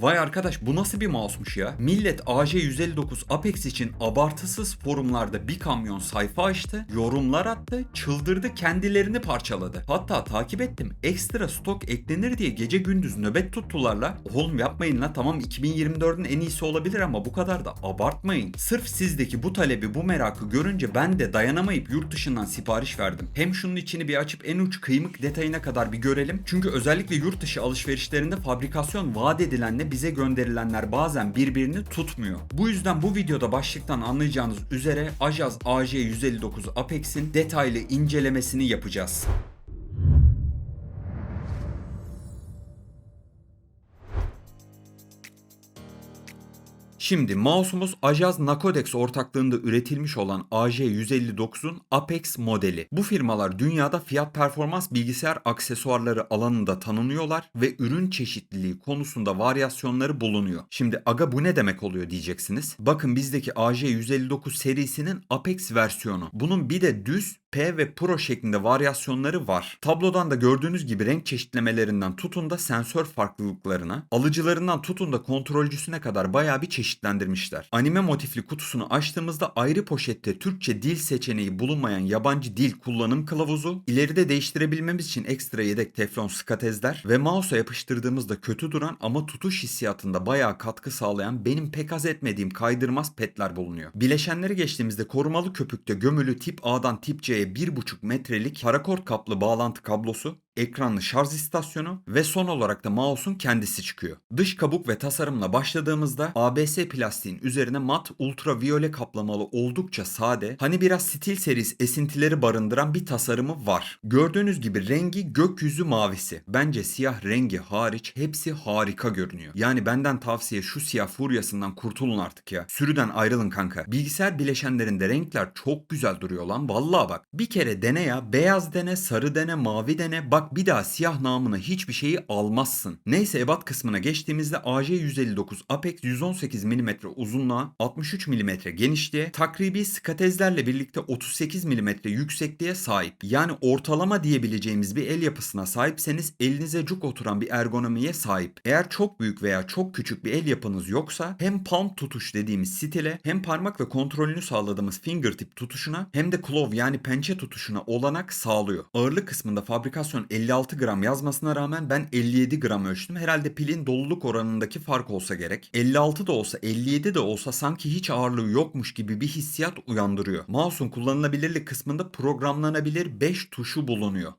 Vay arkadaş bu nasıl bir mouse'muş ya? Millet AJ159 Apex için abartısız forumlarda bir kamyon sayfa açtı, yorumlar attı, çıldırdı kendilerini parçaladı. Hatta takip ettim ekstra stok eklenir diye gece gündüz nöbet tuttular la. Oğlum yapmayın la tamam 2024'ün en iyisi olabilir ama bu kadar da abartmayın. Sırf sizdeki bu talebi bu merakı görünce ben de dayanamayıp yurt dışından sipariş verdim. Hem şunun içini bir açıp en uç kıymık detayına kadar bir görelim. Çünkü özellikle yurt dışı alışverişlerinde fabrikasyon vaat edilenle bize gönderilenler bazen birbirini tutmuyor. Bu yüzden bu videoda başlıktan anlayacağınız üzere Ajaz AJ159 Apex'in detaylı incelemesini yapacağız. Şimdi mouse'umuz Ajaz Nakodex ortaklığında üretilmiş olan AJ159'un Apex modeli. Bu firmalar dünyada fiyat performans bilgisayar aksesuarları alanında tanınıyorlar ve ürün çeşitliliği konusunda varyasyonları bulunuyor. Şimdi aga bu ne demek oluyor diyeceksiniz. Bakın bizdeki AJ159 serisinin Apex versiyonu. Bunun bir de düz P ve Pro şeklinde varyasyonları var. Tablodan da gördüğünüz gibi renk çeşitlemelerinden tutun da sensör farklılıklarına, alıcılarından tutun da kontrolcüsüne kadar bayağı bir çeşitlendirmişler. Anime motifli kutusunu açtığımızda ayrı poşette Türkçe dil seçeneği bulunmayan yabancı dil kullanım kılavuzu, ileride değiştirebilmemiz için ekstra yedek teflon skatezler ve mouse'a yapıştırdığımızda kötü duran ama tutuş hissiyatında bayağı katkı sağlayan benim pek haz etmediğim kaydırmaz petler bulunuyor. Bileşenleri geçtiğimizde korumalı köpükte gömülü tip A'dan tip C'ye 1,5 metrelik parakort kaplı bağlantı kablosu, ekranlı şarj istasyonu ve son olarak da mouse'un kendisi çıkıyor. Dış kabuk ve tasarımla başladığımızda ABS plastiğin üzerine mat ultraviyole kaplamalı oldukça sade, hani biraz stil serisi esintileri barındıran bir tasarımı var. Gördüğünüz gibi rengi gökyüzü mavisi. Bence siyah rengi hariç hepsi harika görünüyor. Yani benden tavsiye şu siyah furyasından kurtulun artık ya. Sürüden ayrılın kanka. Bilgisayar bileşenlerinde renkler çok güzel duruyor lan. Vallahi bak. Bir kere dene ya. Beyaz dene, sarı dene, mavi dene. Bak bir daha siyah namına hiçbir şeyi almazsın. Neyse ebat kısmına geçtiğimizde AJ159 Apex 118 mm uzunluğa, 63 mm genişliğe, takribi skatezlerle birlikte 38 mm yüksekliğe sahip. Yani ortalama diyebileceğimiz bir el yapısına sahipseniz elinize cuk oturan bir ergonomiye sahip. Eğer çok büyük veya çok küçük bir el yapınız yoksa hem palm tutuş dediğimiz stile hem parmak ve kontrolünü sağladığımız fingertip tutuşuna hem de claw yani pençe tutuşuna olanak sağlıyor. Ağırlık kısmında fabrikasyon 56 gram yazmasına rağmen ben 57 gram ölçtüm. Herhalde pilin doluluk oranındaki fark olsa gerek. 56 da olsa 57 de olsa sanki hiç ağırlığı yokmuş gibi bir hissiyat uyandırıyor. Mouse'un kullanılabilirlik kısmında programlanabilir 5 tuşu bulunuyor.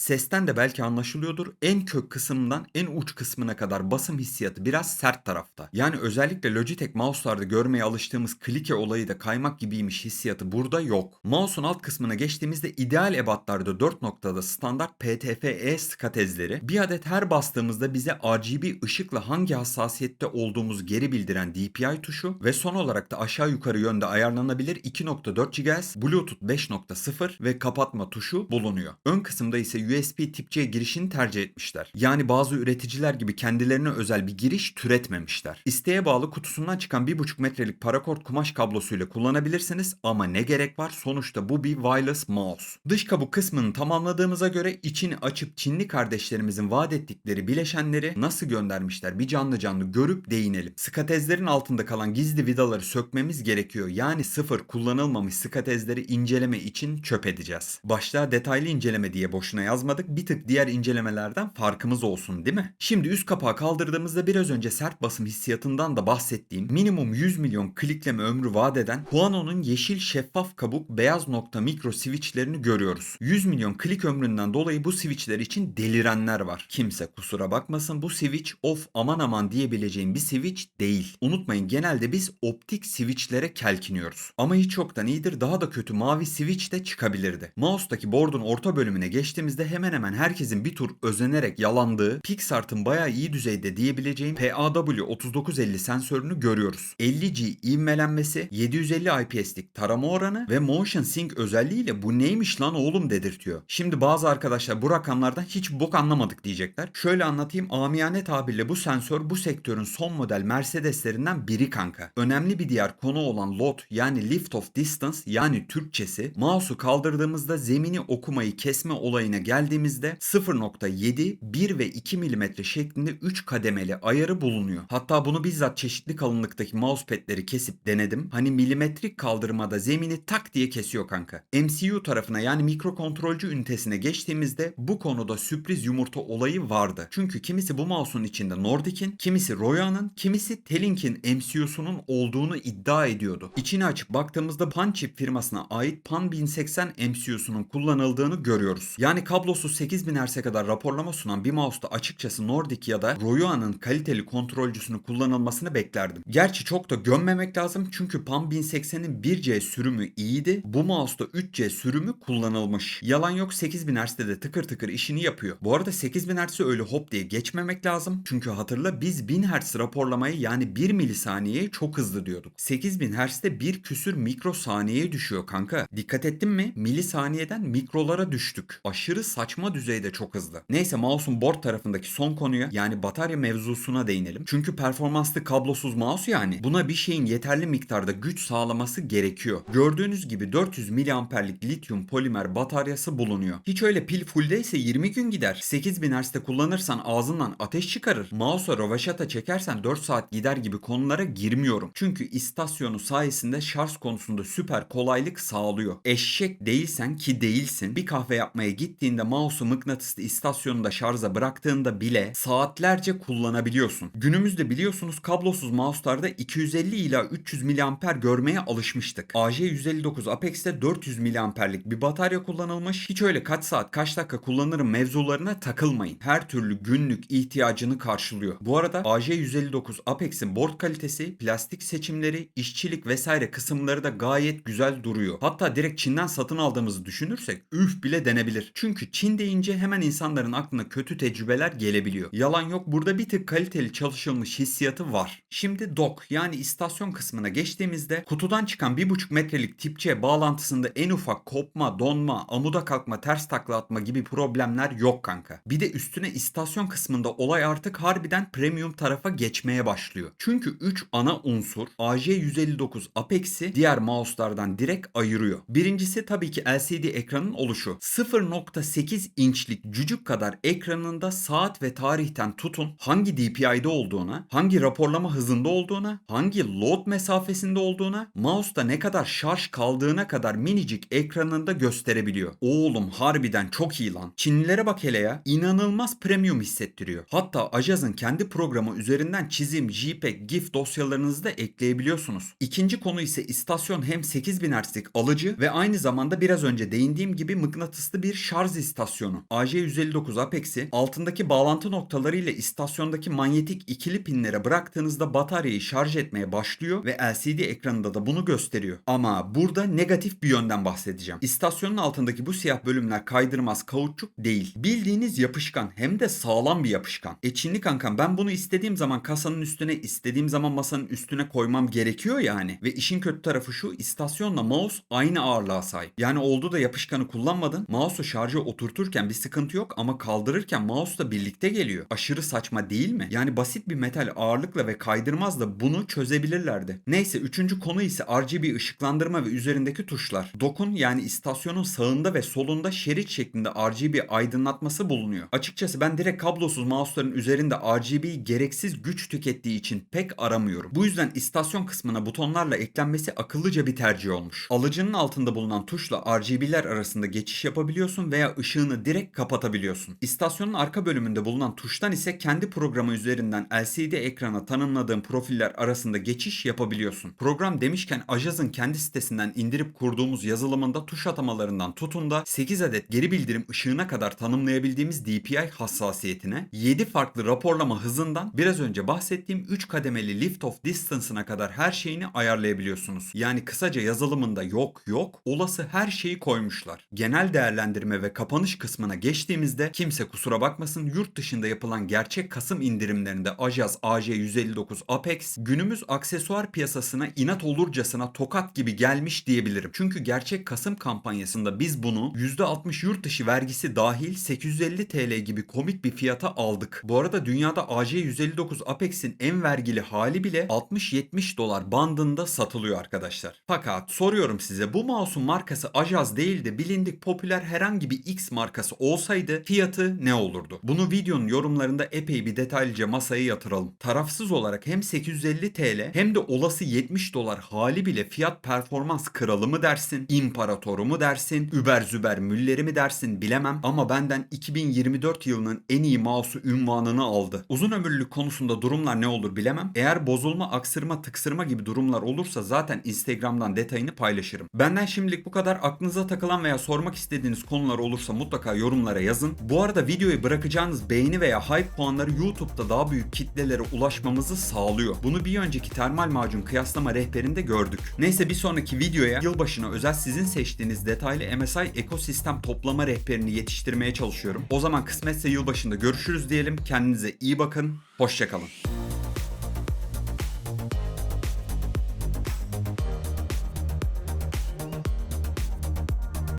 Sesten de belki anlaşılıyordur. En kök kısmından en uç kısmına kadar basım hissiyatı biraz sert tarafta. Yani özellikle Logitech mouse'larda görmeye alıştığımız klike olayı da kaymak gibiymiş hissiyatı burada yok. Mouse'un alt kısmına geçtiğimizde ideal ebatlarda 4 noktada standart PTFE skatezleri, bir adet her bastığımızda bize RGB ışıkla hangi hassasiyette olduğumuzu geri bildiren DPI tuşu ve son olarak da aşağı yukarı yönde ayarlanabilir 2.4 GHz, Bluetooth 5.0 ve kapatma tuşu bulunuyor. Ön kısımda ise USB tip C girişini tercih etmişler. Yani bazı üreticiler gibi kendilerine özel bir giriş türetmemişler. İsteğe bağlı kutusundan çıkan 1.5 metrelik parakort kumaş kablosuyla kullanabilirsiniz ama ne gerek var sonuçta bu bir wireless mouse. Dış kabuk kısmını tamamladığımıza göre içini açıp Çinli kardeşlerimizin vaat ettikleri bileşenleri nasıl göndermişler bir canlı canlı görüp değinelim. Skatezlerin altında kalan gizli vidaları sökmemiz gerekiyor. Yani sıfır kullanılmamış skatezleri inceleme için çöp edeceğiz. Başta detaylı inceleme diye boşuna yazmadık. Bir tık diğer incelemelerden farkımız olsun değil mi? Şimdi üst kapağı kaldırdığımızda biraz önce sert basım hissiyatından da bahsettiğim minimum 100 milyon klikleme ömrü vaat eden Huano'nun yeşil şeffaf kabuk beyaz nokta mikro switchlerini görüyoruz. 100 milyon klik ömründen dolayı bu switchler için delirenler var. Kimse kusura bakmasın bu switch of aman aman diyebileceğim bir switch değil. Unutmayın genelde biz optik switchlere kelkiniyoruz. Ama hiç yoktan iyidir daha da kötü mavi switch de çıkabilirdi. Mouse'daki board'un orta bölümüne geçtiğimizde hemen hemen herkesin bir tur özenerek yalandığı, PixArt'ın bayağı iyi düzeyde diyebileceğim PAW3950 sensörünü görüyoruz. 50G ivmelenmesi, 750 IPS'lik tarama oranı ve Motion Sync özelliğiyle bu neymiş lan oğlum dedirtiyor. Şimdi bazı arkadaşlar bu rakamlardan hiç bok anlamadık diyecekler. Şöyle anlatayım amiyane tabirle bu sensör bu sektörün son model Mercedeslerinden biri kanka. Önemli bir diğer konu olan LOT yani Lift of Distance yani Türkçesi mouse'u kaldırdığımızda zemini okumayı kesme olayına geldiğimizde 0.7, 1 ve 2 mm şeklinde 3 kademeli ayarı bulunuyor. Hatta bunu bizzat çeşitli kalınlıktaki mousepad'leri kesip denedim. Hani milimetrik kaldırmada zemini tak diye kesiyor kanka. MCU tarafına yani mikrokontrolcü ünitesine geçtiğimizde bu konuda sürpriz yumurta olayı vardı. Çünkü kimisi bu mouse'un içinde Nordic'in, kimisi Roya'nın, kimisi Telink'in MCU'sunun olduğunu iddia ediyordu. İçini açıp baktığımızda Panchip firmasına ait Pan 1080 MCU'sunun kullanıldığını görüyoruz. Yani kablosuz 8000 Hz'e kadar raporlama sunan bir mouse'da açıkçası Nordic ya da Roya'nın kaliteli kontrolcüsünü kullanılmasını beklerdim. Gerçi çok da gömmemek lazım çünkü Pan 1080'in 1C sürümü iyiydi. Bu mouse'da 3C sürümü kullanılmış. Yalan yok 8000 Hz'de de tıkır tıkır işini yapıyor. Bu arada 8000 Hz'i öyle hop diye geçmemek lazım. Çünkü hatırla biz 1000 Hz raporlamayı yani 1 milisaniyeye çok hızlı diyorduk. 8000 Hz'de bir küsür mikrosaniyeye düşüyor kanka. Dikkat ettin mi? Milisaniyeden mikrolara düştük. Aşırı saçma düzeyde çok hızlı. Neyse mouse'un board tarafındaki son konuya yani batarya mevzusuna değinelim. Çünkü performanslı kablosuz mouse yani. Buna bir şeyin yeterli miktarda güç sağlaması gerekiyor. Gördüğünüz gibi 400 miliamperlik lityum polimer bataryası bulunuyor. Hiç öyle pil fulldeyse 20 gün gider. 8000 Hz'de kullanırsan ağzından ateş çıkarır. Mouse'a rovaşata çekersen 4 saat gider gibi konulara girmiyorum. Çünkü istasyonu sayesinde şarj konusunda süper kolaylık sağlıyor. Eşek değilsen ki değilsin bir kahve yapmaya gittiğinde mouse'u mıknatıslı istasyonunda şarja bıraktığında bile saatlerce kullanabiliyorsun. Günümüzde biliyorsunuz kablosuz mouse'larda 250 ila 300 mAh görmeye alışmıştık. AJ159 Apex'te 400 mAh'lik bir batarya kullanılmış. Hiç öyle kaç saat kaç dakika kullanırım mevzularına takılmayın. Her türlü günlük ihtiyacını karşılıyor. Bu arada AJ159 Apex'in board kalitesi, plastik seçimleri, işçilik vesaire kısımları da gayet güzel duruyor. Hatta direkt Çin'den satın aldığımızı düşünürsek üf bile denebilir. Çünkü Çin deyince hemen insanların aklına kötü tecrübeler gelebiliyor. Yalan yok burada bir tık kaliteli çalışılmış hissiyatı var. Şimdi dock yani istasyon kısmına geçtiğimizde kutudan çıkan 1,5 metrelik tip C bağlantısında en ufak kopma, donma, amuda kalkma, ters takla atma gibi problemler yok kanka. Bir de üstüne istasyon kısmında olay artık harbiden premium tarafa geçmeye başlıyor. Çünkü 3 ana unsur AJ159 Apex'i diğer mouse'lardan direkt ayırıyor. Birincisi tabii ki LCD ekranın oluşu. 0.8 inçlik cücük kadar ekranında saat ve tarihten tutun hangi DPI'de olduğuna, hangi raporlama hızında olduğuna, hangi load mesafesinde olduğuna, mouse'da ne kadar şarj kaldığına kadar minicik ekranında gösterebiliyor. Oğlum harbiden çok iyi lan. Çinlilere bak hele ya. İnanılmaz premium hissettiriyor. Hatta Ajaz'ın kendi programı üzerinden çizim, JPEG, GIF dosyalarınızı da ekleyebiliyorsunuz. İkinci konu ise istasyon hem 8000 Hz'lik alıcı ve aynı zamanda biraz önce değindiğim gibi mıknatıslı bir şarj istasyonu. AJ159 Apex'i altındaki bağlantı noktaları ile istasyondaki manyetik ikili pinlere bıraktığınızda bataryayı şarj etmeye başlıyor ve LCD ekranında da bunu gösteriyor. Ama burada negatif bir yönden bahsedeceğim. İstasyonun altındaki bu siyah bölümler kaydırmaz kauçuk değil. Bildiğiniz yapışkan hem de sağlam bir yapışkan. E Çinli kankam ben bunu istediğim zaman kasanın üstüne istediğim zaman masanın üstüne koymam gerekiyor yani. Ve işin kötü tarafı şu istasyonla mouse aynı ağırlığa sahip. Yani oldu da yapışkanı kullanmadın. Mouse'u şarja oturturken bir sıkıntı yok ama kaldırırken mouse da birlikte geliyor. Aşırı saçma değil mi? Yani basit bir metal ağırlıkla ve kaydırmazla bunu çözebilirlerdi. Neyse üçüncü konu ise RGB ışıklandırma ve üzerindeki tuşlar. Dokun yani istasyonun sağında ve solunda şerit şeklinde RGB aydınlatması bulunuyor. Açıkçası ben direkt kablosuz mouse'ların üzerinde RGB gereksiz güç tükettiği için pek aramıyorum. Bu yüzden istasyon kısmına butonlarla eklenmesi akıllıca bir tercih olmuş. Alıcının altında bulunan tuşla RGB'ler arasında geçiş yapabiliyorsun veya ışığını direkt kapatabiliyorsun. İstasyonun arka bölümünde bulunan tuştan ise kendi programı üzerinden LCD ekrana tanımladığın profiller arasında geçiş yapabiliyorsun. Program demişken Ajaz'ın kendi sitesinden indirip kurduğumuz yazılımında tuş atamalarından tutun da 8 adet geri bildirim ışığına kadar tanımlayabildiğimiz DPI hassasiyetine, 7 farklı raporlama hızından biraz önce bahsettiğim 3 kademeli lift off distance'ına kadar her şeyini ayarlayabiliyorsunuz. Yani kısaca yazılımında yok yok olası her şeyi koymuşlar. Genel değerlendirme ve kapanış kapanış kısmına geçtiğimizde kimse kusura bakmasın yurt dışında yapılan gerçek Kasım indirimlerinde Ajaz AJ159 Apex günümüz aksesuar piyasasına inat olurcasına tokat gibi gelmiş diyebilirim. Çünkü gerçek Kasım kampanyasında biz bunu %60 yurt dışı vergisi dahil 850 TL gibi komik bir fiyata aldık. Bu arada dünyada AJ159 Apex'in en vergili hali bile 60-70 dolar bandında satılıyor arkadaşlar. Fakat soruyorum size bu mouse'un markası Ajaz değil de bilindik popüler herhangi bir X markası olsaydı fiyatı ne olurdu? Bunu videonun yorumlarında epey bir detaylıca masaya yatıralım. Tarafsız olarak hem 850 TL hem de olası 70 dolar hali bile fiyat performans kralı mı dersin, imparatoru mu dersin, über züber mülleri mi dersin bilemem ama benden 2024 yılının en iyi mouse'u ünvanını aldı. Uzun ömürlülük konusunda durumlar ne olur bilemem. Eğer bozulma, aksırma, tıksırma gibi durumlar olursa zaten Instagram'dan detayını paylaşırım. Benden şimdilik bu kadar. Aklınıza takılan veya sormak istediğiniz konular olursa mutlaka yorumlara yazın. Bu arada videoyu bırakacağınız beğeni veya hype puanları YouTube'da daha büyük kitlelere ulaşmamızı sağlıyor. Bunu bir önceki termal macun kıyaslama rehberinde gördük. Neyse bir sonraki videoya yılbaşına özel sizin seçtiğiniz detaylı MSI ekosistem toplama rehberini yetiştirmeye çalışıyorum. O zaman kısmetse yılbaşında görüşürüz diyelim. Kendinize iyi bakın. Hoşçakalın.